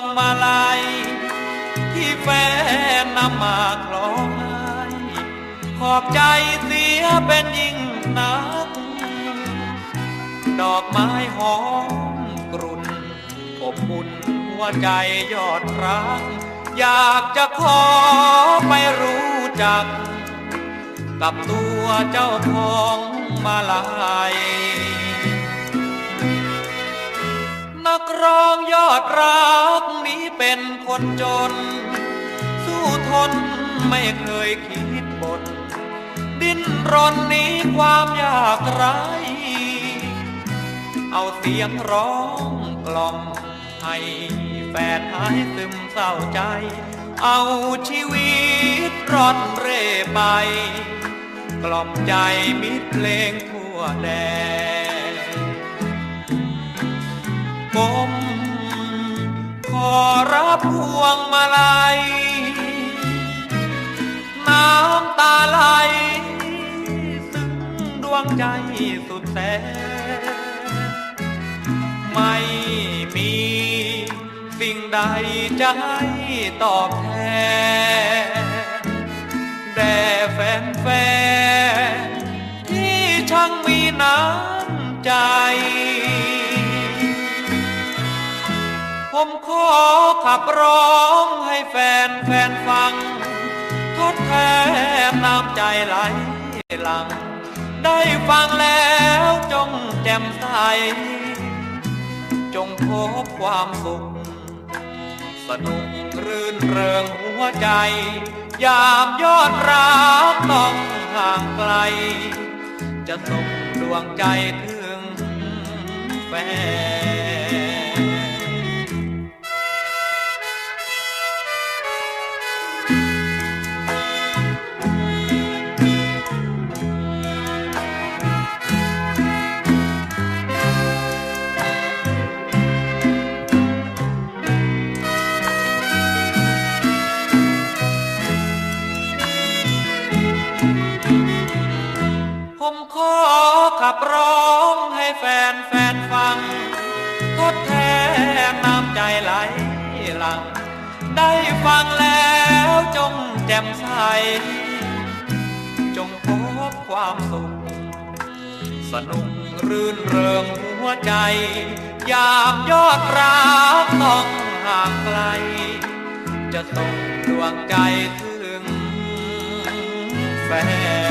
งมาลัย ที่แฟนนำมาคล้องให้ขอบใจเสียเป็นยิ่งนัก ดอกไม้หอมกรุ่นอบอุ่นหัวใจยอดรัก อยากจะขอไปรู้จัก กับตัวเจ้าของมาลาย ร้องยอดรักนี้เป็นคนจน สู้ทนไม่เคยคิดบน ดิ้นรนหนี้ความยากไร เอาเสียงร้องกล่อมให้แฟนหายซึมเศร้าใจ เอาชีวิตร่อนเร่ไป กล่อมใจมิตรเพลงทั่วแดน พวงมาลัย น้ำตาไหลซึ้งดวงใจสุดแสนไม่มีสิ่งใดจะให้ตอบแทนแด่แฟนแฟนๆที่ช่างมีน้ำใจ ผมขอขับร้องให้แฟนแฟนฟัง ทดแทนน้ำใจไหลหลัง ได้ฟังแล้วจงแจ่มใส จงพบความสุข สนุกรื่นเริงหัวใจ ยามยอดรักต้องห่างไกล จะส่งดวงใจถึงแฟน ขับร้องให้แฟนแฟนฟัง ทดแทนน้ำใจไหลหลัง ได้ฟังแล้วจงแจ่มใส จงพบความสุข สนุกรื่นเริงหัวใจ ยามยอดรักต้องห่างไกล จะส่งดวงใจถึงแฟน